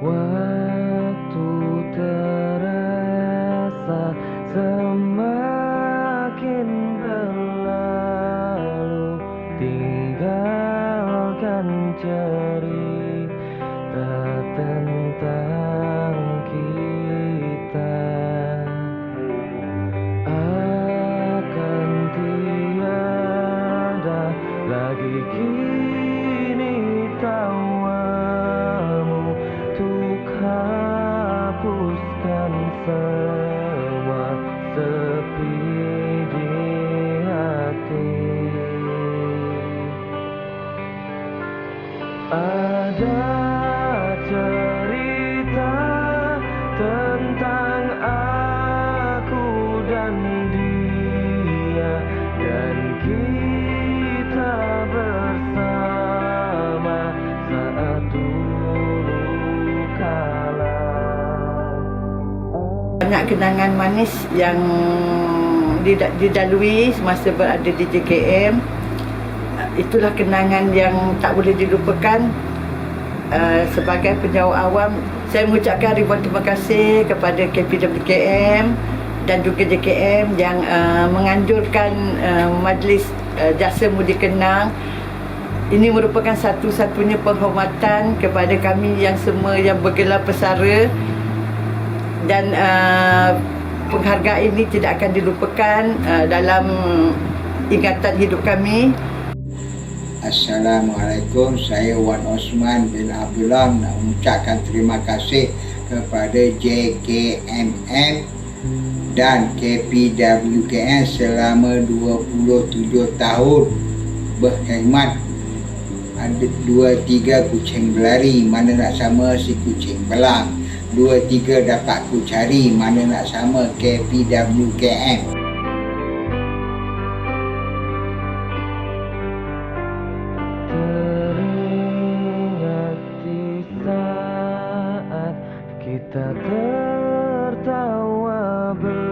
Waktu terasa semakin berlalu Tinggalkan cerita Banyak kenangan manis yang dida- didalui semasa berada di JKM. Itulah kenangan yang tak boleh dilupakan. Uh, sebagai penjawat awam, saya mengucapkan ribuan terima kasih kepada KPWKM dan juga JKM yang uh, menganjurkan uh, majlis uh, jasa mudi kenang ini merupakan satu-satunya penghormatan kepada kami yang semua yang bergelar pesara dan uh, penghargaan ini tidak akan dilupakan uh, dalam ingatan hidup kami. Assalamualaikum, saya Wan Osman bin Abdullah. Nak mengucapkan terima kasih kepada JKMM dan KPWKN selama 27 tahun berkhidmat. Ada dua tiga kucing berlari. Mana nak sama si kucing belang dua tiga dapat ku cari mana nak sama saat kita tertawa bersama